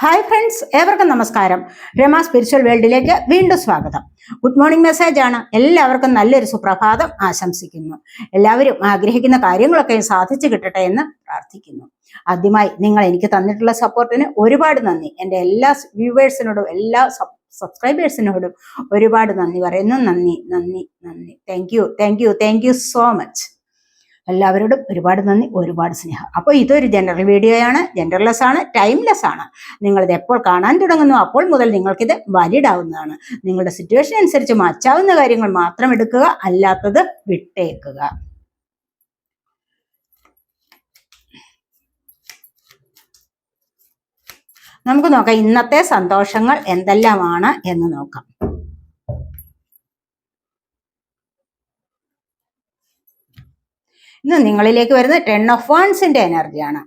Hi friends ഏവർക്കും നമസ്കാരം. Rama spiritual വേൾഡിലേക്ക് വീണ്ടും സ്വാഗതം. ഗുഡ് മോർണിംഗ് മെസ്സേജ് ആണ്. എല്ലാവർക്കും നല്ലൊരു സുപ്രഭാതം ആശംസിക്കുന്നു. എല്ലാവരും ആഗ്രഹിക്കുന്ന കാര്യങ്ങളൊക്കെ സാധിച്ചു കിട്ടട്ടെ എന്ന് പ്രാർത്ഥിക്കുന്നു. ആദ്യമായി നിങ്ങൾ എനിക്ക് തന്നിട്ടുള്ള സപ്പോർട്ടിന് ഒരുപാട് നന്ദി. എന്റെ എല്ലാ വ്യൂവേഴ്സിനോടും എല്ലാ സബ്സ്ക്രൈബേഴ്സിനോടും ഒരുപാട് നന്ദി പറയുന്നു. നന്ദി നന്ദി നന്ദി. Thank you thank you thank you so much എല്ലാവരോടും ഒരുപാട് നന്ദി ഒരുപാട് സ്നേഹം. അപ്പോൾ ഇതൊരു ജനറൽ വീഡിയോയാണ് ജനറൽലെസ് ആണ് ടൈംലെസ് ആണ്. നിങ്ങളിത് എപ്പോൾ കാണാൻ തുടങ്ങുന്നു അപ്പോൾ മുതൽ നിങ്ങൾക്കിത് വാലിഡ് ആവുന്നതാണ് നിങ്ങളുടെ സിറ്റുവേഷൻ അനുസരിച്ച് മാറ്റാവുന്ന കാര്യങ്ങൾ മാത്രം എടുക്കുക അല്ലാത്തത് വിട്ടേക്കുക. നമുക്ക് നോക്കാം ഇന്നത്തെ സന്തോഷങ്ങൾ എന്തെല്ലാമാണ് എന്ന് നോക്കാം. ഇന്ന് നിങ്ങളിലേക്ക് വരുന്നത് ടെൻ ഓഫ് വൺസിന്റെ എനർജിയാണ്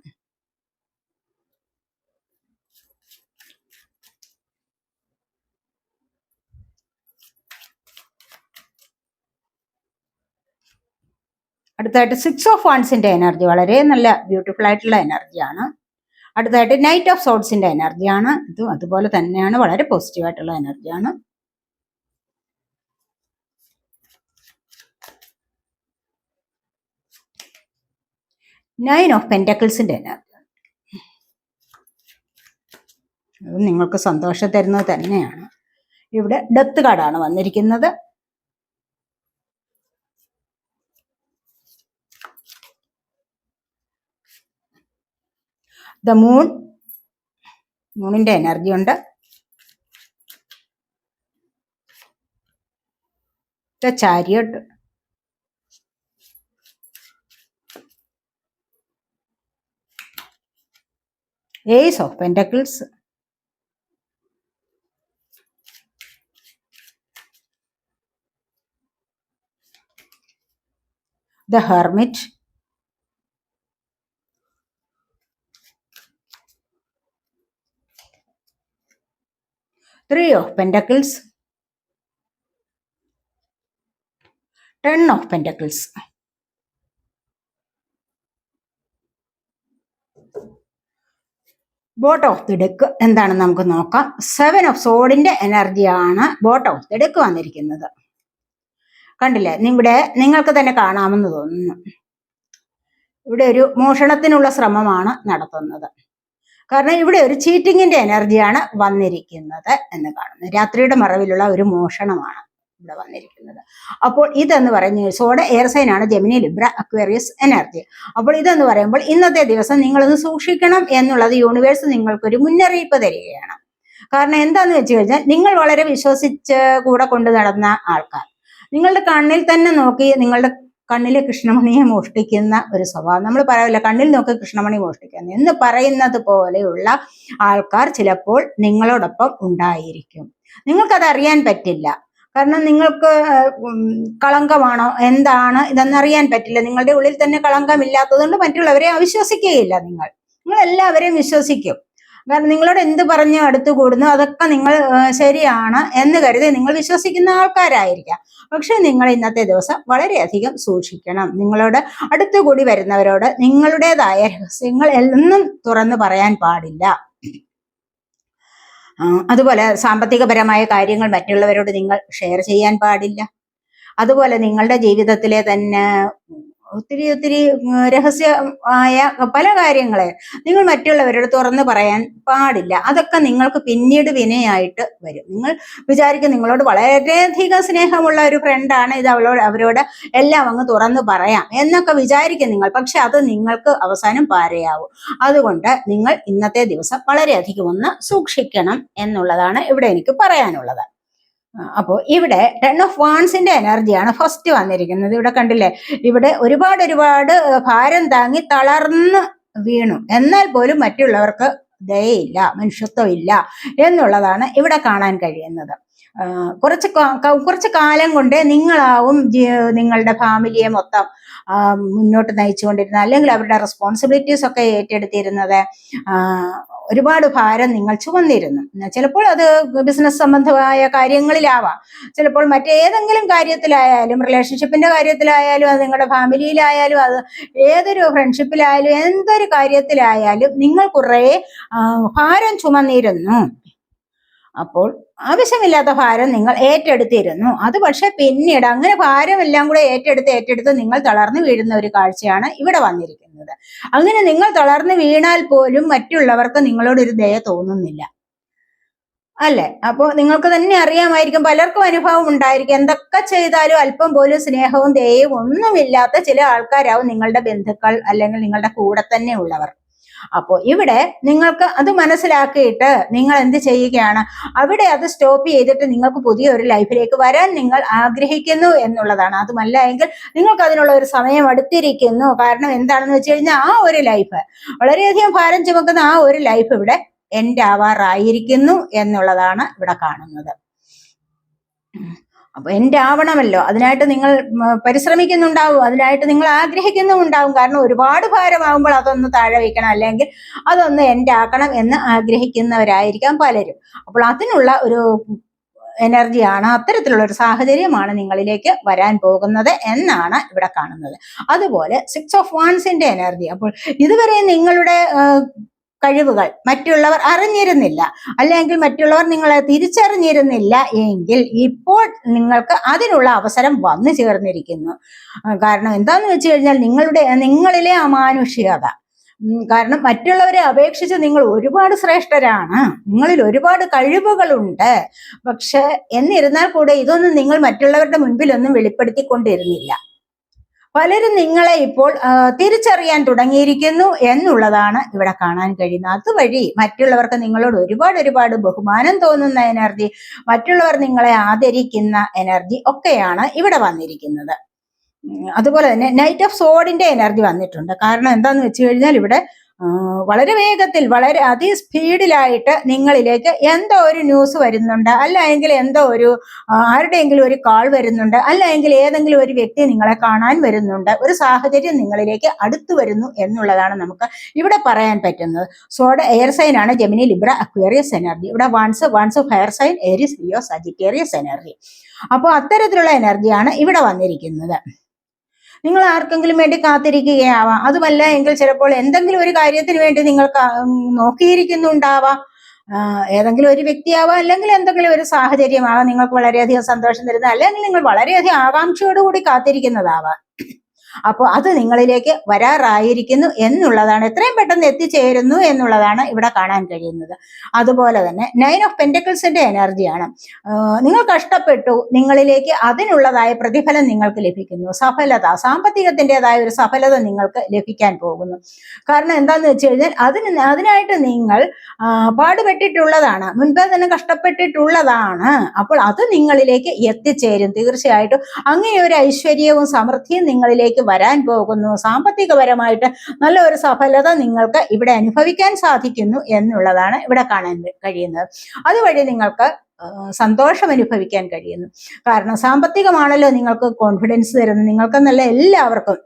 അടുത്തായിട്ട് സിക്സ് ഓഫ് വൺസിന്റെ എനർജി വളരെ നല്ല ബ്യൂട്ടിഫുൾ ആയിട്ടുള്ള എനർജിയാണ് അടുത്തായിട്ട് നൈറ്റ് ഓഫ് സോട്സിന്റെ എനർജിയാണ് ഇതും അതുപോലെ തന്നെയാണ് വളരെ പോസിറ്റീവ് ആയിട്ടുള്ള എനർജിയാണ് നയൻ ഓഫ് പെന്റക്കിൾസിന്റെ എനർജി അത് നിങ്ങൾക്ക് സന്തോഷം തരുന്നത് തന്നെയാണ്. ഇവിടെ ഡെത്ത് കാർഡാണ് വന്നിരിക്കുന്നത്. ദ മൂൺ മൂണിന്റെ എനർജി ഉണ്ട്. The chariot Ace of Pentacles, the Hermit, Three of Pentacles, Ten of Pentacles. Bottom of the deck എന്താണെന്ന് നമുക്ക് നോക്കാം? സെവൻ ഓഫ് സോഡിന്റെ എനർജിയാണ് ബോട്ട് ഓഫ് ദി ഡെക്ക് വന്നിരിക്കുന്നത്. കണ്ടില്ലേ? ഇവിടെ നിങ്ങൾക്ക് തന്നെ കാണാമെന്ന് തോന്നുന്നു. ഇവിടെ ഒരു മോഷണത്തിനുള്ള ശ്രമമാണ് നടത്തുന്നത്. കാരണം ഇവിടെ ഒരു ചീറ്റിങ്ങിന്റെ എനർജിയാണ് വന്നിരിക്കുന്നത് എന്ന് കാണുന്നു. രാത്രിയുടെ മറവിലുള്ള ഒരു മോഷണമാണ്. ഇവിടെ വന്നിരിക്കുന്നത്. അപ്പോൾ ഇതെന്ന് പറയുന്ന സോഡ എയർ സൈൻ ആണ് ജെമിനി ലിബ്ര അക്വേറിയസ് എനർജി. അപ്പോൾ ഇതെന്ന് പറയുമ്പോൾ ഇന്നത്തെ ദിവസം നിങ്ങളൊന്ന് സൂക്ഷിക്കണം എന്നുള്ളത് യൂണിവേഴ്സ് നിങ്ങൾക്കൊരു മുന്നറിയിപ്പ് തരികയാണ്. കാരണം എന്താന്ന് വെച്ച് കഴിഞ്ഞാൽ നിങ്ങൾ വളരെ വിശ്വസിച്ച് കൂടെ കൊണ്ടു നടന്ന ആൾക്കാർ. നിങ്ങളുടെ കണ്ണിൽ തന്നെ നോക്കി നിങ്ങളുടെ കണ്ണിലെ കൃഷ്ണമണിയെ മോഷ്ടിക്കുന്ന ഒരു സ്വഭാവം. നമ്മൾ പറയില്ല കണ്ണിൽ നോക്കി കൃഷ്ണമണി മോഷ്ടിക്കുന്നു. എന്ന് പറയുന്നത് പോലെയുള്ള ആൾക്കാർ ചിലപ്പോൾ നിങ്ങളോടൊപ്പം ഉണ്ടായിരിക്കും. നിങ്ങൾക്കത് അറിയാൻ പറ്റില്ല. കാരണം നിങ്ങൾക്ക് കളങ്കമാണോ? എന്താണ്? ഇതെന്നറിയാൻ പറ്റില്ല. നിങ്ങളുടെ ഉള്ളിൽ തന്നെ കളങ്കമില്ലാത്തതുകൊണ്ട് മറ്റുള്ളവരെ അവിശ്വസിക്കുകയില്ല നിങ്ങൾ. നിങ്ങൾ എല്ലാവരെയും വിശ്വസിക്കും. കാരണം നിങ്ങളോട് എന്ത് പറഞ്ഞു അടുത്തു കൂടുന്നു അതൊക്കെ നിങ്ങൾ ശരിയാണ് എന്ന് കരുതി നിങ്ങൾ വിശ്വസിക്കുന്ന ആൾക്കാരായിരിക്കാം. പക്ഷെ നിങ്ങൾ ഇന്നത്തെ ദിവസം വളരെയധികം സൂക്ഷിക്കണം. നിങ്ങളോട് അടുത്തുകൂടി വരുന്നവരോട് നിങ്ങളുടേതായ രഹസ്യങ്ങൾ എന്നും തുറന്നു പറയാൻ പാടില്ല. അതുപോലെ സാമ്പത്തികപരമായ കാര്യങ്ങൾ മറ്റുള്ളവരോട് നിങ്ങൾ ഷെയർ ചെയ്യാൻ പാടില്ല. അതുപോലെ നിങ്ങളുടെ ജീവിതത്തിലെ തന്നെ ഒത്തിരി ഒത്തിരി രഹസ്യമായ പല കാര്യങ്ങളെ നിങ്ങൾ മറ്റുള്ളവരോട് തുറന്നു പറയാൻ പാടില്ല. അതൊക്കെ നിങ്ങൾക്ക് പിന്നീട് വിനയായിട്ട് വരും. നിങ്ങൾ വിചാരിക്കും നിങ്ങളോട് വളരെയധികം സ്നേഹമുള്ള ഒരു ഫ്രണ്ടാണ് ഇത് അവളോട് അവരോട് എല്ലാം അങ്ങ് തുറന്നു പറയാം എന്നൊക്കെ വിചാരിക്കും നിങ്ങൾ. പക്ഷെ അത് നിങ്ങൾക്ക് അവസാനം പാരയാവും. അതുകൊണ്ട് നിങ്ങൾ ഇന്നത്തെ ദിവസം വളരെയധികം ഒന്ന് സൂക്ഷിക്കണം എന്നുള്ളതാണ് ഇവിടെ എനിക്ക് പറയാനുള്ളത്. അപ്പോൾ ഇവിടെ ടെൻ ഓഫ് വാൺസിന്റെ എനർജിയാണ് ഫസ്റ്റ് വന്നിരിക്കുന്നത്. ഇവിടെ കണ്ടില്ലേ? ഇവിടെ ഒരുപാട് ഒരുപാട് ഭാരം താങ്ങി തളർന്ന് വീണു. എന്നാൽ പോലും മറ്റുള്ളവർക്ക് ദയയില്ല മനുഷ്യത്വം ഇല്ല എന്നുള്ളതാണ് ഇവിടെ കാണാൻ കഴിയുന്നത്. കുറച്ച് കുറച്ച് കാലം കൊണ്ട് നിങ്ങളാവും നിങ്ങളുടെ ഫാമിലിയെ മൊത്തം മുന്നോട്ട് നയിച്ചുകൊണ്ടിരുന്നത് അല്ലെങ്കിൽ അവരുടെ റെസ്പോൺസിബിലിറ്റീസ് ഒക്കെ ഏറ്റെടുത്തിരുന്നത് ഒരുപാട് ഭാരം നിങ്ങൾ ചുമന്നിരുന്നു. ചിലപ്പോൾ അത് ബിസിനസ് സംബന്ധമായ കാര്യങ്ങളിലാവാം. ചിലപ്പോൾ മറ്റേതെങ്കിലും കാര്യത്തിലായാലും റിലേഷൻഷിപ്പിന്റെ കാര്യത്തിലായാലും അത് നിങ്ങളുടെ ഫാമിലിയിലായാലും അത് ഏതൊരു ഫ്രണ്ട്ഷിപ്പിലായാലും എന്തൊരു കാര്യത്തിലായാലും നിങ്ങൾ കുറേ ഭാരം ചുമന്നിരുന്നു. അപ്പോൾ ആവശ്യമില്ലാത്ത ഭാരം നിങ്ങൾ ഏറ്റെടുത്തിരുന്നു. അത് പക്ഷെ പിന്നീട് അങ്ങനെ ഭാരമെല്ലാം കൂടെ ഏറ്റെടുത്ത് ഏറ്റെടുത്ത് നിങ്ങൾ തളർന്നു വീഴുന്ന ഒരു കാഴ്ചയാണ് ഇവിടെ വന്നിരിക്കുന്നത്. അങ്ങനെ നിങ്ങൾ തളർന്നു വീണാൽ പോലും മറ്റുള്ളവർക്ക് നിങ്ങളോട് ഒരു ദയ തോന്നുന്നില്ല. അല്ലെ? അപ്പോൾ നിങ്ങൾക്ക് തന്നെ അറിയാമായിരിക്കും പലർക്കും അനുഭവം ഉണ്ടായിരിക്കും. എന്തൊക്കെ ചെയ്താലും അല്പം പോലും സ്നേഹവും ദയവും ഒന്നുമില്ലാത്ത ചില ആൾക്കാരാവും നിങ്ങളുടെ ബന്ധുക്കൾ അല്ലെങ്കിൽ നിങ്ങളുടെ കൂടെ തന്നെ ഉള്ളവർ. അപ്പോൾ ഇവിടെ നിങ്ങൾക്ക് അത് മനസ്സിലാക്കിയിട്ട് നിങ്ങൾ എന്ത് ചെയ്യുകയാണ്? അവിടെ അത് സ്റ്റോപ്പ് ചെയ്തിട്ട് നിങ്ങൾക്ക് പുതിയ ഒരു ലൈഫിലേക്ക് വരാൻ നിങ്ങൾ ആഗ്രഹിക്കുന്നു എന്നുള്ളതാണ്. അതുമല്ല എങ്കിൽ നിങ്ങൾക്ക് അതിനുള്ള ഒരു സമയം അടുത്തിരിക്കുന്നു. കാരണം എന്താണെന്ന് വെച്ച് കഴിഞ്ഞാൽ ആ ഒരു ലൈഫ് വളരെയധികം ഭാരം ചുമക്കുന്ന ആ ഒരു ലൈഫ് ഇവിടെ എൻഡ് ആവാറായിരിക്കുന്നു എന്നുള്ളതാണ് ഇവിടെ കാണുന്നത്. അപ്പൊ എൻഡ് ആവണമല്ലോ. അതിനായിട്ട് നിങ്ങൾ പരിശ്രമിക്കുന്നുണ്ടാവും. അതിനായിട്ട് നിങ്ങൾ ആഗ്രഹിക്കുന്നുണ്ടാവും കാരണം ഒരുപാട് ഭാരമാകുമ്പോൾ അതൊന്ന് താഴെ വയ്ക്കണം. അല്ലെങ്കിൽ അതൊന്ന് എൻഡ് ആക്കണം എന്ന് ആഗ്രഹിക്കുന്നവരായിരിക്കാം പലരും. അപ്പോൾ അതിനുള്ള ഒരു എനർജിയാണ് അത്തരത്തിലുള്ള ഒരു സാഹചര്യമാണ് നിങ്ങളിലേക്ക് വരാൻ പോകുന്നത് എന്നാണ് ഇവിടെ കാണുന്നത്. അതുപോലെ സിക്സ് ഓഫ് വാൺസിന്റെ എനർജി അപ്പോൾ ഇതുവരെ നിങ്ങളുടെ കഴിവുകൾ മറ്റുള്ളവർ അറിഞ്ഞിരുന്നില്ല. അല്ലെങ്കിൽ മറ്റുള്ളവർ നിങ്ങളെ തിരിച്ചറിഞ്ഞിരുന്നില്ല എങ്കിൽ ഇപ്പോൾ നിങ്ങൾക്ക് അതിനുള്ള അവസരം വന്നു ചേർന്നിരിക്കുന്നു. കാരണം എന്താന്ന് വെച്ച് കഴിഞ്ഞാൽ നിങ്ങളുടെ നിങ്ങളിലെ അമാനുഷികത. കാരണം മറ്റുള്ളവരെ അപേക്ഷിച്ച് നിങ്ങൾ ഒരുപാട് ശ്രേഷ്ഠരാണ്. നിങ്ങളിൽ ഒരുപാട് കഴിവുകളുണ്ട്. പക്ഷെ എന്നിരുന്നാൽ കൂടെ ഇതൊന്നും നിങ്ങൾ മറ്റുള്ളവരുടെ മുൻപിലൊന്നും വെളിപ്പെടുത്തിക്കൊണ്ടിരുന്നില്ല. പലരും നിങ്ങളെ ഇപ്പോൾ തിരിച്ചറിയാൻ തുടങ്ങിയിരിക്കുന്നു എന്നുള്ളതാണ് ഇവിടെ കാണാൻ കഴിയുന്നത്. അതുവഴി മറ്റുള്ളവർക്ക് നിങ്ങളോട് ഒരുപാട് ഒരുപാട് ബഹുമാനം തോന്നുന്ന എനർജി മറ്റുള്ളവർ നിങ്ങളെ ആദരിക്കുന്ന എനർജി ഒക്കെയാണ് ഇവിടെ വന്നിരിക്കുന്നത്. അതുപോലെ തന്നെ നൈറ്റ് ഓഫ് സോഡിന്റെ എനർജി വന്നിട്ടുണ്ട്. കാരണം എന്താന്ന് വെച്ച് കഴിഞ്ഞാൽ ഇവിടെ വളരെ വേഗത്തിൽ വളരെ അതി സ്പീഡിലായിട്ട് നിങ്ങളിലേക്ക് എന്തോ ഒരു ന്യൂസ് വരുന്നുണ്ട്. അല്ല എങ്കിൽ എന്തോ ഒരു ആരുടെയെങ്കിലും ഒരു കാൾ വരുന്നുണ്ട്. അല്ല എങ്കിൽ ഏതെങ്കിലും ഒരു വ്യക്തി നിങ്ങളെ കാണാൻ വരുന്നുണ്ട്. ഒരു സാഹചര്യം നിങ്ങളിലേക്ക് അടുത്തു വരുന്നു എന്നുള്ളതാണ് നമുക്ക് ഇവിടെ പറയാൻ പറ്റുന്നത്. സോഡ് എയർ സൈൻ ആണ് ജെമിനി ലിബ്ര അക്വേറിയസ് എനർജി ഇവിടെ wands wands fire sign Aries Leo Sagittarius energy അപ്പോൾ അത്തരത്തിലുള്ള എനർജിയാണ് ഇവിടെ വന്നിരിക്കുന്നത്. നിങ്ങൾ ആർക്കെങ്കിലും വേണ്ടി കാത്തിരിക്കുകയാവാം. അതുമല്ല എങ്കിൽ ചിലപ്പോൾ എന്തെങ്കിലും ഒരു കാര്യത്തിന് വേണ്ടി നിങ്ങൾ നോക്കിയിരിക്കുന്നുണ്ടാവാം. ഏതെങ്കിലും ഒരു വ്യക്തിയാവാം അല്ലെങ്കിൽ എന്തെങ്കിലും ഒരു സാഹചര്യമാവാം. നിങ്ങൾക്ക് വളരെയധികം സന്തോഷം തരുന്ന അല്ലെങ്കിൽ നിങ്ങൾ വളരെയധികം ആകാംക്ഷയോടുകൂടി കാത്തിരിക്കുന്നതാവാം. അപ്പോൾ അത് നിങ്ങളിലേക്ക് വരാറായിരിക്കുന്നു എന്നുള്ളതാണ്. എത്രയും പെട്ടെന്ന് എത്തിച്ചേരുന്നു എന്നുള്ളതാണ് ഇവിടെ കാണാൻ കഴിയുന്നത്. അതുപോലെ തന്നെ നയൻ ഓഫ് പെന്റക്കിൾസിന്റെ എനർജിയാണ്. നിങ്ങൾ കഷ്ടപ്പെട്ടു. നിങ്ങളിലേക്ക് അതിനുള്ളതായ പ്രതിഫലം നിങ്ങൾക്ക് ലഭിക്കുന്നു. സഫലത സാമ്പത്തികത്തിന്റെതായ ഒരു സഫലത നിങ്ങൾക്ക് ലഭിക്കാൻ പോകുന്നു. കാരണം എന്താണെന്ന് വെച്ച് കഴിഞ്ഞാൽ അതിന് അതിനായിട്ട് നിങ്ങൾ പാടുപെട്ടിട്ടുള്ളതാണ്. മുൻപേ തന്നെ കഷ്ടപ്പെട്ടിട്ടുള്ളതാണ്. അപ്പോൾ അത് നിങ്ങളിലേക്ക് എത്തിച്ചേരും. തീർച്ചയായിട്ടും അങ്ങനെ ഒരു ഐശ്വര്യവും സമൃദ്ധിയും നിങ്ങളിലേക്ക് വരാൻ പോകുന്നു. സാമ്പത്തികപരമായിട്ട് നല്ല ഒരു സഫലത നിങ്ങൾക്ക് ഇവിടെ അനുഭവിക്കാൻ സാധിക്കുന്നു എന്നുള്ളതാണ് ഇവിടെ കാണാൻ കഴിയുന്നത്. അതുവഴി നിങ്ങൾക്ക് സന്തോഷം അനുഭവിക്കാൻ കഴിയുന്നു. കാരണം സാമ്പത്തികമാണല്ലോ നിങ്ങൾക്ക് കോൺഫിഡൻസ് തരുന്നത്. നിങ്ങൾക്കെന്നല്ല എല്ലാവർക്കും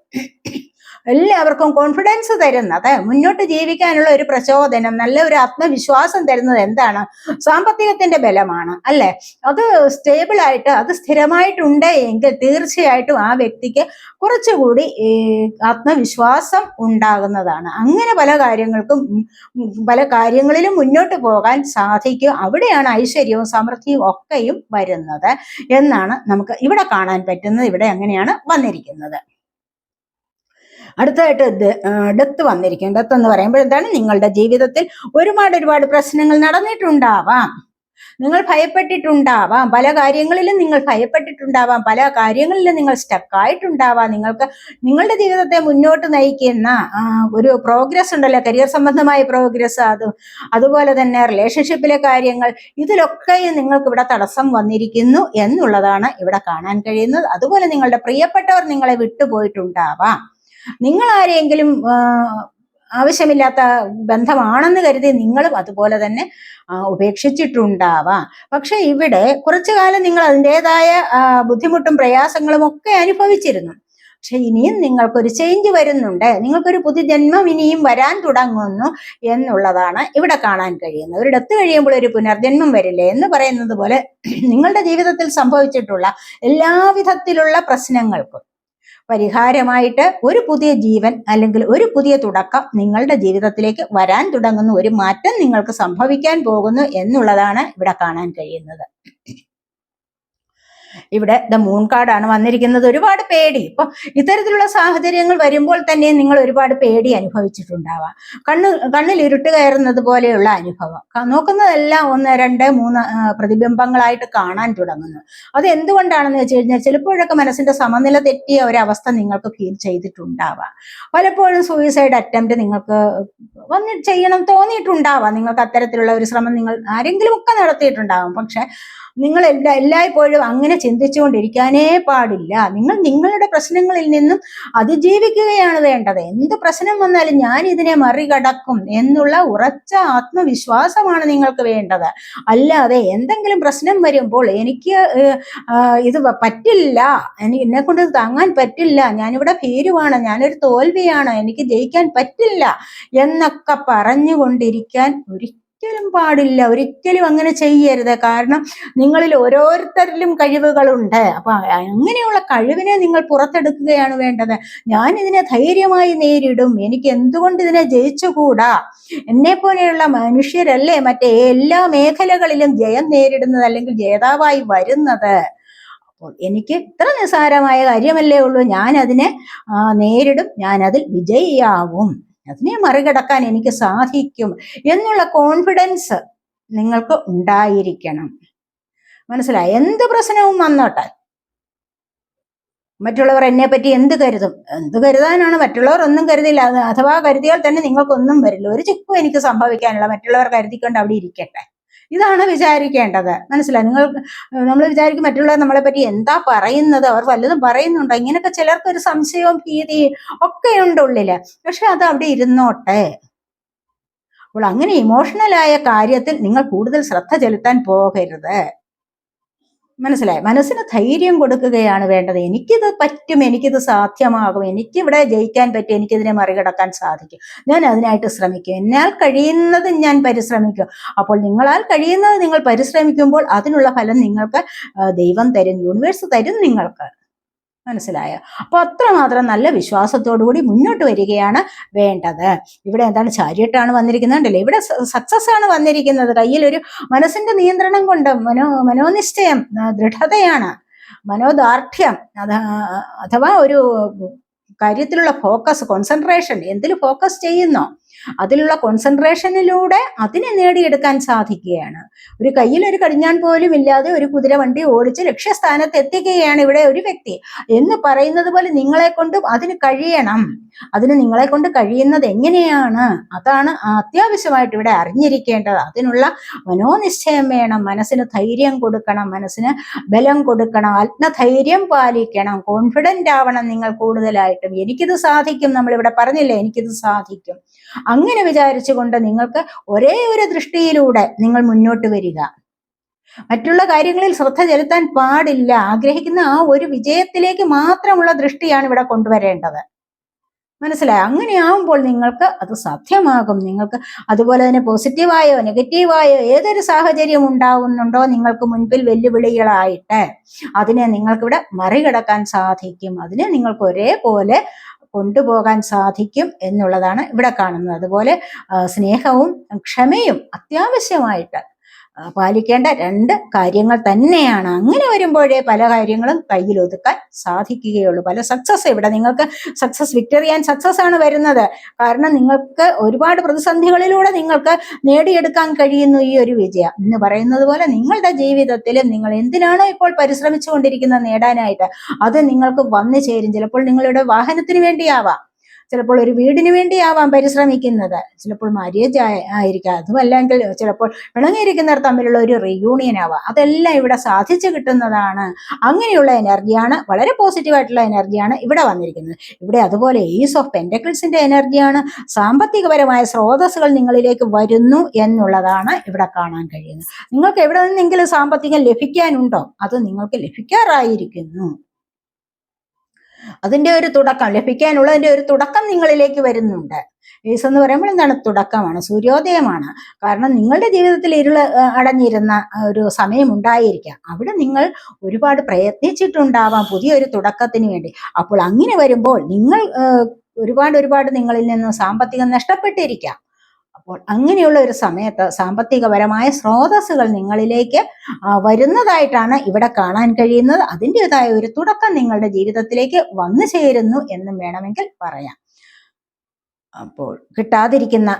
എല്ലാവർക്കും കോൺഫിഡൻസ് തരുന്നത്. മുന്നോട്ട് ജീവിക്കാനുള്ള ഒരു പ്രചോദനം നല്ല ഒരു ആത്മവിശ്വാസം തരുന്നത് എന്താണ്? സാമ്പത്തികത്തിന്റെ ബലമാണ് അല്ലെ? അത് സ്റ്റേബിൾ ആയിട്ട് അത് സ്ഥിരമായിട്ടുണ്ട് എങ്കിൽ തീർച്ചയായിട്ടും ആ വ്യക്തിക്ക് കുറച്ചുകൂടി ആത്മവിശ്വാസം ഉണ്ടാകുന്നതാണ്. അങ്ങനെ പല കാര്യങ്ങൾക്കും പല കാര്യങ്ങളിലും മുന്നോട്ട് പോകാൻ സാധിക്കും. അവിടെയാണ് ഐശ്വര്യവും സമൃദ്ധിയും ഒക്കെയും വരുന്നത് എന്നാണ് നമുക്ക് ഇവിടെ കാണാൻ പറ്റുന്നത്. ഇവിടെ അങ്ങനെയാണ് വന്നിരിക്കുന്നത്. അടുത്തതായിട്ട് ഡെത്ത് വന്നിരിക്കും ഡെത്ത് എന്ന് പറയുമ്പോൾ എന്താണ്? നിങ്ങളുടെ ജീവിതത്തിൽ ഒരുപാട് ഒരുപാട് പ്രശ്നങ്ങൾ നടന്നിട്ടുണ്ടാവാം. നിങ്ങൾ ഭയപ്പെട്ടിട്ടുണ്ടാവാം. പല കാര്യങ്ങളിലും നിങ്ങൾ ഭയപ്പെട്ടിട്ടുണ്ടാവാം. പല കാര്യങ്ങളിലും നിങ്ങൾ സ്റ്റക്കായിട്ടുണ്ടാവാം നിങ്ങൾക്ക് നിങ്ങളുടെ ജീവിതത്തെ മുന്നോട്ട് നയിക്കുന്ന ഒരു പ്രോഗ്രസ് ഉണ്ടല്ലോ. കരിയർ സംബന്ധമായ പ്രോഗ്രസ് അത് അതുപോലെ തന്നെ റിലേഷൻഷിപ്പിലെ കാര്യങ്ങൾ ഇതിലൊക്കെ നിങ്ങൾക്ക് ഇവിടെ തടസ്സം വന്നിരിക്കുന്നു എന്നുള്ളതാണ് ഇവിടെ കാണാൻ കഴിയുന്നത്. അതുപോലെ നിങ്ങളുടെ പ്രിയപ്പെട്ടവർ നിങ്ങളെ വിട്ടുപോയിട്ടുണ്ടാവാം. നിങ്ങൾ ആരെങ്കിലും ആ, ആവശ്യമില്ലാത്ത ബന്ധമാണെന്ന് കരുതി നിങ്ങളും അതുപോലെ തന്നെ ഉപേക്ഷിച്ചിട്ടുണ്ടാവാം. പക്ഷെ ഇവിടെ കുറച്ചു കാലം നിങ്ങൾ അതിന്റെതായ ബുദ്ധിമുട്ടും പ്രയാസങ്ങളും ഒക്കെ അനുഭവിച്ചിരുന്നു. പക്ഷെ ഇനിയും നിങ്ങൾക്കൊരു ചേഞ്ച് വരുന്നുണ്ട്. നിങ്ങൾക്കൊരു പുതുജന്മം ഇനിയും വരാൻ തുടങ്ങുന്നു എന്നുള്ളതാണ് ഇവിടെ കാണാൻ കഴിയുന്നത്. ഒരു ഡെത്ത് കഴിയുമ്പോൾ ഒരു പുനർജന്മം വരില്ലേ എന്ന് പറയുന്നത് പോലെ നിങ്ങളുടെ ജീവിതത്തിൽ സംഭവിച്ചിട്ടുള്ള എല്ലാവിധത്തിലുള്ള പ്രശ്നങ്ങൾക്കും പരിഹാരമായിട്ട് ഒരു പുതിയ ജീവൻ അല്ലെങ്കിൽ ഒരു പുതിയ തുടക്കം നിങ്ങളുടെ ജീവിതത്തിലേക്ക് വരാൻ തുടങ്ങുന്ന ഒരു മാറ്റം നിങ്ങൾക്ക് സംഭവിക്കാൻ പോകുന്നു എന്നുള്ളതാണ് ഇവിടെ കാണാൻ കഴിയുന്നത്. ഇവിടെ ദ മൂൺ കാർഡാണ് വന്നിരിക്കുന്നത്. ഒരുപാട് പേടി. ഇപ്പൊ ഇത്തരത്തിലുള്ള സാഹചര്യങ്ങൾ വരുമ്പോൾ തന്നെ നിങ്ങൾ ഒരുപാട് പേടി അനുഭവിച്ചിട്ടുണ്ടാവാം. കണ്ണ് കണ്ണിൽ ഇരുട്ട് കയറുന്നത് പോലെയുള്ള അനുഭവം. നോക്കുന്നതെല്ലാം ഒന്ന് രണ്ട് മൂന്ന് പ്രതിബിംബങ്ങളായിട്ട് കാണാൻ തുടങ്ങുന്നു. അത് എന്തുകൊണ്ടാണെന്ന് വെച്ച് കഴിഞ്ഞാൽ ചിലപ്പോഴൊക്കെ മനസ്സിന്റെ സമനില തെറ്റിയ ഒരവസ്ഥ നിങ്ങൾക്ക് ഫീൽ ചെയ്തിട്ടുണ്ടാവാം. പലപ്പോഴും സൂയിസൈഡ് അറ്റംപ്റ്റ് നിങ്ങൾക്ക് വന്ന് ചെയ്യണം തോന്നിയിട്ടുണ്ടാവാം. നിങ്ങൾക്ക് അത്തരത്തിലുള്ള ഒരു ശ്രമം നിങ്ങൾ ആരെങ്കിലും ഒക്കെ നടത്തിയിട്ടുണ്ടാവാം. പക്ഷെ നിങ്ങൾ എല്ലാ എല്ലായ്പ്പോഴും അങ്ങനെ ചിന്തിച്ചുകൊണ്ടിരിക്കാനേ പാടില്ല. നിങ്ങൾ നിങ്ങളുടെ പ്രശ്നങ്ങളിൽ നിന്നും അതിജീവിക്കുകയാണ് വേണ്ടത്. എന്ത് പ്രശ്നം വന്നാലും ഞാൻ ഇതിനെ മറികടക്കും എന്നുള്ള ഉറച്ച ആത്മവിശ്വാസമാണ് നിങ്ങൾക്ക് വേണ്ടത്. അല്ലാതെ എന്തെങ്കിലും പ്രശ്നം വരുമ്പോൾ എനിക്ക് ഇത് പറ്റില്ല. എന്നെ കൊണ്ട് താങ്ങാൻ പറ്റില്ല. ഞാനിവിടെ ഭീരുവാണ്. ഞാനൊരു തോൽവിയാണ്. എനിക്ക് ജയിക്കാൻ പറ്റില്ല എന്നൊക്കെ പറഞ്ഞുകൊണ്ടിരിക്കാൻ ഒരിക്കലും പാടില്ല. ഒരിക്കലും അങ്ങനെ ചെയ്യരുത്. കാരണം നിങ്ങളിൽ ഓരോരുത്തരിലും കഴിവുകളുണ്ട്. അപ്പൊ അങ്ങനെയുള്ള കഴിവിനെ നിങ്ങൾ പുറത്തെടുക്കുകയാണ് വേണ്ടത്. ഞാൻ ഇതിനെ ധൈര്യമായി നേരിടും. എനിക്ക് എന്തുകൊണ്ട് ഇതിനെ ജയിച്ചുകൂടാ? എന്നെ പോലെയുള്ള മനുഷ്യരല്ലേ മറ്റേ എല്ലാ മേഖലകളിലും ജയം നേരിടുന്നത് അല്ലെങ്കിൽ ജേതാവായി വരുന്നത്? അപ്പോൾ എനിക്ക് ഇത്ര നിസ്സാരമായ കാര്യമല്ലേ ഉള്ളൂ. ഞാൻ അതിനെ നേരിടും. ഞാൻ അതിൽ വിജയിയാവും. അതിനെ മറികടക്കാൻ എനിക്ക് സാധിക്കും എന്നുള്ള കോൺഫിഡൻസ് നിങ്ങൾക്ക് ഉണ്ടായിരിക്കണം. മനസ്സിലായി? എന്ത് പ്രശ്നവും വന്നോട്ടെ. മറ്റുള്ളവർ എന്നെ പറ്റി എന്ത് കരുതും? എന്ത് കരുതാനാണ്? മറ്റുള്ളവർ ഒന്നും കരുതില്ല. അഥവാ കരുതിയാൽ തന്നെ നിങ്ങൾക്കൊന്നും വരില്ല. ഒരു ചിക്കും എനിക്ക് സംഭവിക്കാനുള്ള മറ്റുള്ളവർ കരുതിക്കൊണ്ട് അവിടെ ഇരിക്കട്ടെ. ഇതാണ് വിചാരിക്കേണ്ടത്. മനസ്സിലായി? നിങ്ങൾ നമ്മൾ വിചാരിക്കും മറ്റുള്ളവർ നമ്മളെ പറ്റി എന്താ പറയുന്നത്? അവർ വല്ലതും പറയുന്നുണ്ടോ? ഇങ്ങനെയൊക്കെ ചിലർക്ക് ഒരു സംശയവും ഭീതിയും ഒക്കെ ഉണ്ട് ഉള്ളിൽ. പക്ഷെ അത് അവിടെ ഇരുന്നോട്ടെ. അപ്പോൾ അങ്ങനെ ഇമോഷണലായ കാര്യത്തിൽ നിങ്ങൾ കൂടുതൽ ശ്രദ്ധ ചെലുത്താൻ പോകരുത്. മനസ്സിലായി? മനസ്സിന് ധൈര്യം കൊടുക്കുകയാണ് വേണ്ടത്. എനിക്കിത് പറ്റും എനിക്കിത് സാധ്യമാകും എനിക്കിവിടെ ജയിക്കാൻ പറ്റും എനിക്കിതിനെ മറികടക്കാൻ സാധിക്കും. ഞാൻ അതിനായിട്ട് ശ്രമിക്കും. എന്നാൽ കഴിയുന്നത് ഞാൻ പരിശ്രമിക്കും. അപ്പോൾ നിങ്ങളാൽ കഴിയുന്നത് നിങ്ങൾ പരിശ്രമിക്കുമ്പോൾ അതിനുള്ള ഫലം നിങ്ങൾക്ക് ദൈവം തരും യൂണിവേഴ്സ് തരും നിങ്ങൾക്ക്. മനസ്സിലായോ. അപ്പൊ അത്രമാത്രം നല്ല വിശ്വാസത്തോടു കൂടി മുന്നോട്ട് വരികയാണ് വേണ്ടത്. ഇവിടെ എന്താണ് ചാരിയട്ടാണ് വന്നിരിക്കുന്നത് കണ്ടില്ലേ? ഇവിടെ സക്സസ് ആണ് വന്നിരിക്കുന്നത്. കയ്യിൽ ഒരു മനസ്സിന്റെ നിയന്ത്രണം കൊണ്ട് മനോ മനോനിശ്ചയം ദൃഢതയാണ് മനോദാർഢ്യം അത് അഥവാ ഒരു കാര്യത്തിലുള്ള ഫോക്കസ് കോൺസെൻട്രേഷൻ എന്തിൽ ഫോക്കസ് ചെയ്യുന്നോ? അതിലുള്ള കോൺസെൻട്രേഷനിലൂടെ അതിനെ നേടിയെടുക്കാൻ സാധിക്കുകയാണ്. ഒരു കയ്യിൽ ഒരു കടിഞ്ഞാൻ പോലും ഇല്ലാതെ ഒരു കുതിര വണ്ടി ഓടിച്ച് ലക്ഷ്യസ്ഥാനത്ത് എത്തിക്കുകയാണ് ഇവിടെ ഒരു വ്യക്തി. എന്ന് പറയുന്നത് പോലെ നിങ്ങളെ കൊണ്ടും അതിന് കഴിയണം. അതിന് നിങ്ങളെ കൊണ്ട് കഴിയുന്നത് എങ്ങനെയാണ്? അതാണ് അത്യാവശ്യമായിട്ട് ഇവിടെ അറിഞ്ഞിരിക്കേണ്ടത്. അതിനുള്ള മനോനിശ്ചയം വേണം. മനസ്സിന് ധൈര്യം കൊടുക്കണം. മനസ്സിന് ബലം കൊടുക്കണം. ആത്മധൈര്യം പാലിക്കണം. കോൺഫിഡന്റ് ആവണം നിങ്ങൾ കൂടുതലായിട്ടും. എനിക്കിത് സാധിക്കും. നമ്മളിവിടെ പറഞ്ഞില്ലേ എനിക്കിത് സാധിക്കും. അങ്ങനെ വിചാരിച്ചുകൊണ്ട് നിങ്ങൾക്ക് ഒരേ ഒരു ദൃഷ്ടിയിലൂടെ നിങ്ങൾ മുന്നോട്ട് വരിക. മറ്റുള്ള കാര്യങ്ങളിൽ ശ്രദ്ധ ചെലുത്താൻ പാടില്ല. ആഗ്രഹിക്കുന്ന ആ ഒരു വിജയത്തിലേക്ക് മാത്രമുള്ള ദൃഷ്ടിയാണ് ഇവിടെ കൊണ്ടുവരേണ്ടത്. മനസ്സിലായി? അങ്ങനെയാവുമ്പോൾ നിങ്ങൾക്ക് അത് സാധ്യമാകും. നിങ്ങൾക്ക് അതുപോലെ തന്നെ പോസിറ്റീവായോ നെഗറ്റീവായോ ഏതൊരു സാഹചര്യം ഉണ്ടാവുന്നുണ്ടോ നിങ്ങൾക്ക് മുൻപിൽ വെല്ലുവിളികളായിട്ട് അതിനെ നിങ്ങൾക്കിവിടെ മറികടക്കാൻ സാധിക്കും. അതിനെ നിങ്ങൾക്ക് ഒരേപോലെ കൊണ്ടുപോകാൻ സാധിക്കും എന്നുള്ളതാണ് ഇവിടെ കാണുന്നത്. അതുപോലെ സ്നേഹവും ക്ഷമയും അത്യാവശ്യമായിട്ട് പാലിക്കേണ്ട രണ്ട് കാര്യങ്ങൾ തന്നെയാണ്. അങ്ങനെ വരുമ്പോഴേ പല കാര്യങ്ങളും കയ്യിൽ ഒതുക്കാൻ സാധിക്കുകയുള്ളൂ. പല സക്സസ് ഇവിടെ നിങ്ങൾക്ക് സക്സസ് വിക്ടറി ആൻഡ് സക്സസ് ആണ് വരുന്നത്. കാരണം നിങ്ങൾക്ക് ഒരുപാട് പ്രതിസന്ധികളിലൂടെ നിങ്ങൾക്ക് നേടിയെടുക്കാൻ കഴിയുന്നു ഈ ഒരു വിജയം. എന്ന് പറയുന്നത് പോലെ നിങ്ങളുടെ ജീവിതത്തിലും നിങ്ങൾ എന്തിനാണോ ഇപ്പോൾ പരിശ്രമിച്ചുകൊണ്ടിരിക്കുന്നത് നേടാനായിട്ട്? അത് നിങ്ങൾക്ക് വന്നു ചേരും. ചിലപ്പോൾ നിങ്ങളുടെ വാഹനത്തിന് വേണ്ടിയാവാം. ചിലപ്പോൾ ഒരു വീടിന് വേണ്ടിയാവാം പരിശ്രമിക്കുന്നത്. ചിലപ്പോൾ മാര്യേജ് ആയിരിക്കാം. അതുമല്ലെങ്കിൽ ചിലപ്പോൾ പിണങ്ങിയിരിക്കുന്നവർ തമ്മിലുള്ള ഒരു റിയൂണിയൻ ആവാം. അതെല്ലാം ഇവിടെ സാധിച്ചു കിട്ടുന്നതാണ്. അങ്ങനെയുള്ള എനർജിയാണ് വളരെ പോസിറ്റീവ് ആയിട്ടുള്ള എനർജിയാണ് ഇവിടെ വന്നിരിക്കുന്നത്. ഇവിടെ അതുപോലെ ഈസ് ഓഫ് പെൻഡക്കിൾസിന്റെ എനർജിയാണ് സാമ്പത്തികപരമായ സ്രോതസ്സുകൾ നിങ്ങളിലേക്ക് വരുന്നു എന്നുള്ളതാണ് ഇവിടെ കാണാൻ കഴിയുന്നത്. നിങ്ങൾക്ക് എവിടെ നിന്നെങ്കിലും സാമ്പത്തികം ലഭിക്കാനുണ്ടോ? അത് നിങ്ങൾക്ക് ലഭിക്കാറായിരിക്കുന്നു. അതിന്റെ ഒരു തുടക്കം ലഭിക്കാനുള്ളതിന്റെ ഒരു തുടക്കം നിങ്ങളിലേക്ക് വരുന്നുണ്ട്. ഏസ് എന്ന് പറയുമ്പോൾ എന്താണ് തുടക്കമാണ്? സൂര്യോദയമാണ്. കാരണം നിങ്ങളുടെ ജീവിതത്തിൽ ഇരുൾ അടഞ്ഞിരുന്ന ഒരു സമയം ഉണ്ടായിരിക്കാം. അവിടെ നിങ്ങൾ ഒരുപാട് പ്രയത്നിച്ചിട്ടുണ്ടാവാം പുതിയൊരു തുടക്കത്തിന് വേണ്ടി. അപ്പോൾ അങ്ങനെ വരുമ്പോൾ നിങ്ങൾ ഒരുപാട് ഒരുപാട് നിങ്ങളിൽ നിന്ന് സാമ്പത്തികം നഷ്ടപ്പെട്ടിരിക്കാം. അപ്പോൾ അങ്ങനെയുള്ള ഒരു സമയത്ത് സാമ്പത്തികപരമായ സ്രോതസ്സുകൾ നിങ്ങളിലേക്ക് വരുന്നതായിട്ടാണ് ഇവിടെ കാണാൻ കഴിയുന്നത്. അതിന്റെതായ ഒരു തുടക്കം നിങ്ങളുടെ ജീവിതത്തിലേക്ക് വന്നു ചേരുന്നു എന്നും വേണമെങ്കിൽ പറയാം. അപ്പോൾ കിട്ടാതിരിക്കുന്ന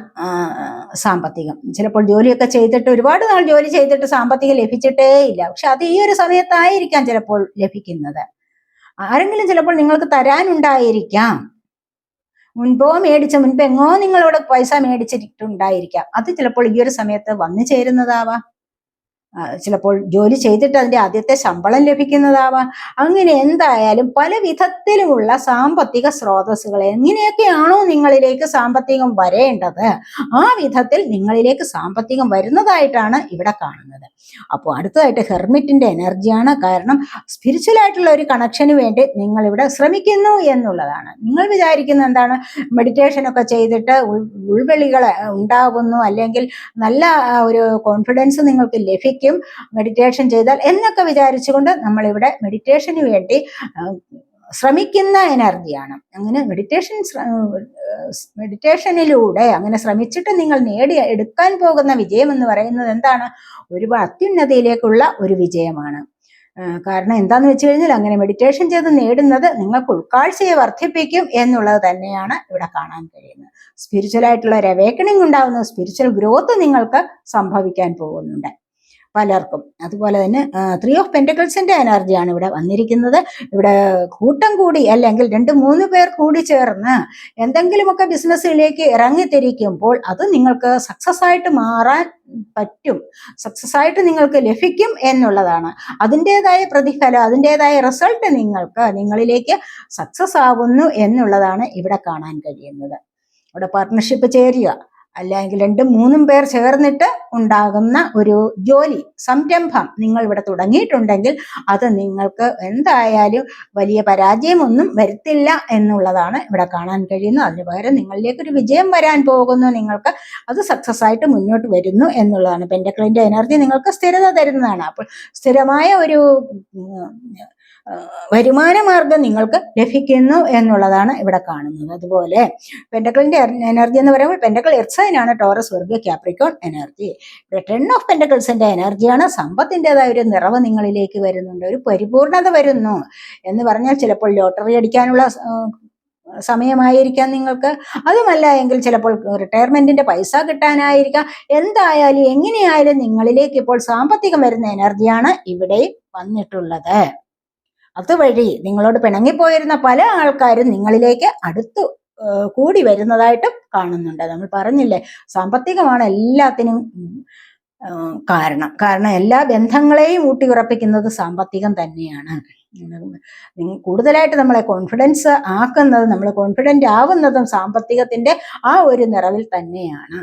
സാമ്പത്തികം. ചിലപ്പോൾ ജോലിയൊക്കെ ചെയ്തിട്ട് ഒരുപാട് നാൾ ജോലി ചെയ്തിട്ട് സാമ്പത്തികം ലഭിച്ചിട്ടേ ഇല്ല. പക്ഷെ അത് ഈ ഒരു സമയത്തായിരിക്കാം ചിലപ്പോൾ ലഭിക്കുന്നത്. ആരെങ്കിലും ചിലപ്പോൾ നിങ്ങൾക്ക് തരാനുണ്ടായിരിക്കാം. മുൻപോ മേടിച്ച മുൻപെങ്ങോ നിങ്ങളോട് പൈസ മേടിച്ചിട്ടുണ്ടായിരിക്കാം. അത് ചിലപ്പോൾ ഈ ഒരു സമയത്ത് വന്നു ചേരുന്നതാവാം. ചിലപ്പോൾ ജോലി ചെയ്തിട്ട് അതിന്റെ ആദ്യത്തെ ശമ്പളം ലഭിക്കുന്നതാവാം. അങ്ങനെ എന്തായാലും പല വിധത്തിലുമുള്ള സാമ്പത്തിക സ്രോതസ്സുകൾ എങ്ങനെയൊക്കെയാണോ നിങ്ങളിലേക്ക് സാമ്പത്തികം വരേണ്ടത് ആ വിധത്തിൽ നിങ്ങളിലേക്ക് സാമ്പത്തികം വരുന്നതായിട്ടാണ് ഇവിടെ കാണുന്നത്. അപ്പോൾ അടുത്തതായിട്ട് ഹെർമിറ്റിന്റെ എനർജിയാണ്. കാരണം സ്പിരിച്വൽ ആയിട്ടുള്ള ഒരു കണക്ഷന് വേണ്ടി നിങ്ങൾ ഇവിടെ ശ്രമിക്കുന്നു എന്നുള്ളതാണ്. നിങ്ങൾ വിചാരിക്കുന്ന എന്താണ്? മെഡിറ്റേഷൻ ഒക്കെ ചെയ്തിട്ട് ഉൾവിളികൾ ഉണ്ടാകുന്നു അല്ലെങ്കിൽ നല്ല ഒരു കോൺഫിഡൻസ് നിങ്ങൾക്ക് ലഭിക്കും മെഡിറ്റേഷൻ ചെയ്താൽ എന്നൊക്കെ വിചാരിച്ചുകൊണ്ട് നമ്മളിവിടെ മെഡിറ്റേഷന് വേണ്ടി ശ്രമിക്കുന്ന എനർജിയാണ്. അങ്ങനെ മെഡിറ്റേഷൻ മെഡിറ്റേഷനിലൂടെ അങ്ങനെ ശ്രമിച്ചിട്ട് നിങ്ങൾ നേടി എടുക്കാൻ പോകുന്ന വിജയം എന്ന് പറയുന്നത് എന്താണ്? ഒരു അത്യുന്നതിയിലേക്കുള്ള ഒരു വിജയമാണ്. കാരണം എന്താന്ന് വെച്ച് കഴിഞ്ഞാൽ അങ്ങനെ മെഡിറ്റേഷൻ ചെയ്ത് നേടുന്നത് നിങ്ങൾക്ക് ഉൾക്കാഴ്ചയെ വർദ്ധിപ്പിക്കും എന്നുള്ളത് തന്നെയാണ് ഇവിടെ കാണാൻ കഴിയുന്നത്. സ്പിരിച്വൽ ആയിട്ടുള്ള ഒരു അവേക്കണിങ് ഉണ്ടാകുന്ന സ്പിരിച്വൽ ഗ്രോത്ത് നിങ്ങൾക്ക് സംഭവിക്കാൻ പോകുന്നുണ്ട്. പലർക്കും. അതുപോലെ തന്നെ ത്രീ ഓഫ് പെന്റക്കിൾസിന്റെ എനർജിയാണ് ഇവിടെ വന്നിരിക്കുന്നത്. ഇവിടെ കൂട്ടം കൂടി അല്ലെങ്കിൽ രണ്ട് മൂന്ന് പേർ കൂടി ചേർന്ന് എന്തെങ്കിലുമൊക്കെ ബിസിനസ്സിലേക്ക് ഇറങ്ങിത്തിരിക്കുമ്പോൾ അത് നിങ്ങൾക്ക് സക്സസ് ആയിട്ട് മാറാൻ പറ്റും. സക്സസ് ആയിട്ട് നിങ്ങൾക്ക് ലഭിക്കും എന്നുള്ളതാണ്. അതിന്റെതായ പ്രതിഫലം അതിന്റെതായ റിസൾട്ട് നിങ്ങൾക്ക് നിങ്ങളിലേക്ക് സക്സസ് ആവുന്നു എന്നുള്ളതാണ് ഇവിടെ കാണാൻ കഴിയുന്നത്. ഇവിടെ പാർട്ട്ണർഷിപ്പ് ചേരുക. അല്ലെങ്കിൽ രണ്ടും മൂന്നും പേർ ചേർന്നിട്ട് ഉണ്ടാകുന്ന ഒരു ജോലി സംരംഭം നിങ്ങൾ ഇവിടെ തുടങ്ങിയിട്ടുണ്ടെങ്കിൽ അത് നിങ്ങൾക്ക് എന്തായാലും വലിയ പരാജയമൊന്നും വരുത്തില്ല എന്നുള്ളതാണ് ഇവിടെ കാണാൻ കഴിയുന്നത്. അതിന് പകരം നിങ്ങളിലേക്ക് ഒരു വിജയം വരാൻ പോകുന്നു നിങ്ങൾക്ക് അത് സക്സസ് ആയിട്ട് മുന്നോട്ട് വരുന്നു എന്നുള്ളതാണ്. പെൻഡക്ലിന്റെ എനർജി നിങ്ങൾക്ക് സ്ഥിരത തരുന്നതാണ്. അപ്പോൾ സ്ഥിരമായ ഒരു വരുമാന മാർഗം നിങ്ങൾക്ക് ലഭിക്കുന്നു എന്നുള്ളതാണ് ഇവിടെ കാണുന്നത്. അതുപോലെ പെൻഡക്കളിന്റെ എനർജി എന്ന് പറയുമ്പോൾ പെൻഡക്കൾ എർസൈനാണ് Taurus Virgo Capricorn energy ten of പെൻഡക്കിൾസിന്റെ എനർജിയാണ് സമ്പത്തിന്റെതായ ഒരു നിറവ് നിങ്ങളിലേക്ക് വരുന്നുണ്ട്. ഒരു പരിപൂർണത വരുന്നു എന്ന് പറഞ്ഞാൽ ചിലപ്പോൾ ലോട്ടറി അടിക്കാനുള്ള സമയമായിരിക്കാം നിങ്ങൾക്ക്. അതുമല്ല എങ്കിൽ ചിലപ്പോൾ റിട്ടയർമെന്റിന്റെ പൈസ കിട്ടാനായിരിക്കാം. എന്തായാലും എങ്ങനെയായാലും നിങ്ങളിലേക്ക് ഇപ്പോൾ സാമ്പത്തികം വരുന്ന എനർജിയാണ് ഇവിടെ വന്നിട്ടുള്ളത്. അതുവഴി നിങ്ങളോട് പിണങ്ങിപ്പോയിരുന്ന പല ആൾക്കാരും നിങ്ങളിലേക്ക് അടുത്തു കൂടി വരുന്നതായിട്ടും കാണുന്നുണ്ട്. നമ്മൾ പറഞ്ഞില്ലേ സാമ്പത്തികമാണ് എല്ലാത്തിനും കാരണം. കാരണം എല്ലാ ബന്ധങ്ങളെയും ഊട്ടിയുറപ്പിക്കുന്നത് സാമ്പത്തികം തന്നെയാണ്. കൂടുതലായിട്ട് നമ്മളെ കോൺഫിഡൻസ് ആക്കുന്നത് നമ്മൾ കോൺഫിഡന്റ് ആവുന്നതും സാമ്പത്തികത്തിന്റെ ആ ഒരു നിറവിൽ തന്നെയാണ്.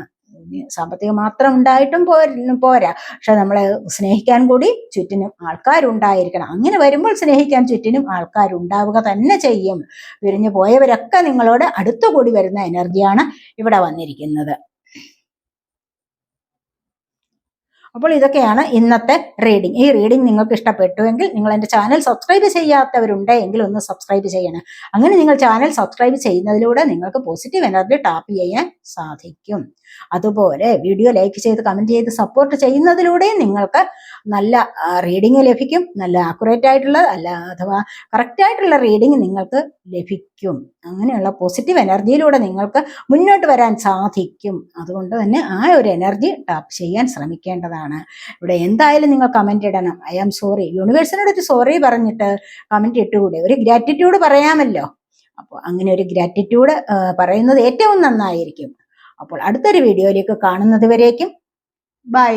സാമ്പത്തികം മാത്രം ഉണ്ടായിട്ടും പോര പോരാ. പക്ഷെ നമ്മളെ സ്നേഹിക്കാൻ കൂടി ചുറ്റിനും ആൾക്കാരുണ്ടായിരിക്കണം. അങ്ങനെ വരുമ്പോൾ സ്നേഹിക്കാൻ ചുറ്റിനും ആൾക്കാരുണ്ടാവുക തന്നെ ചെയ്യും. പിരിഞ്ഞു പോയവരൊക്കെ നിങ്ങളോട് അടുത്തുകൂടി വരുന്ന എനർജിയാണ് ഇവിടെ വന്നിരിക്കുന്നത്. അപ്പോൾ ഇതൊക്കെയാണ് ഇന്നത്തെ റീഡിംഗ് ഈ റീഡിംഗ് നിങ്ങൾക്ക് ഇഷ്ടപ്പെട്ടുവെങ്കിൽ നിങ്ങൾ എന്റെ ചാനൽ സബ്സ്ക്രൈബ് ചെയ്യാത്തവരുണ്ട് എങ്കിൽ ഒന്ന് സബ്സ്ക്രൈബ് ചെയ്യണം. അങ്ങനെ നിങ്ങൾ ചാനൽ സബ്സ്ക്രൈബ് ചെയ്യുന്നതിലൂടെ നിങ്ങൾക്ക് പോസിറ്റീവ് എനർജി ടാപ്പ് ചെയ്യാൻ സാധിക്കും. അതുപോലെ വീഡിയോ ലൈക്ക് ചെയ്ത് കമന്റ് ചെയ്ത് സപ്പോർട്ട് ചെയ്യുന്നതിലൂടെയും നിങ്ങൾക്ക് നല്ല റീഡിംഗ് ലഭിക്കും. നല്ല ആക്യുറേറ്റ് ആയിട്ടുള്ള അല്ല അഥവാ കറക്റ്റ് ആയിട്ടുള്ള റീഡിംഗ് നിങ്ങൾക്ക് ലഭിക്കും. അങ്ങനെയുള്ള പോസിറ്റീവ് എനർജിയിലൂടെ നിങ്ങൾക്ക് മുന്നോട്ട് വരാൻ സാധിക്കും. അതുകൊണ്ട് തന്നെ ആ ഒരു എനർജി ടാപ്പ് ചെയ്യാൻ ശ്രമിക്കേണ്ടതാണ്. ഇവിടെ എന്തായാലും നിങ്ങൾ കമന്റ് ഇടണം. ഐ ആം സോറി യൂണിവേഴ്സിനോട് ഒരു സോറി പറഞ്ഞിട്ട് കമന്റ് ഇട്ടുകൂടെ? ഒരു ഗ്രാറ്റിറ്റ്യൂഡ് പറയാമല്ലോ? അപ്പോൾ അങ്ങനെ ഒരു ഗ്രാറ്റിറ്റ്യൂഡ് പറയുന്നത് ഏറ്റവും നന്നായിരിക്കും. അപ്പോൾ അടുത്തൊരു വീഡിയോയിലേക്ക് കാണുന്നത് വരേക്കും. ബൈ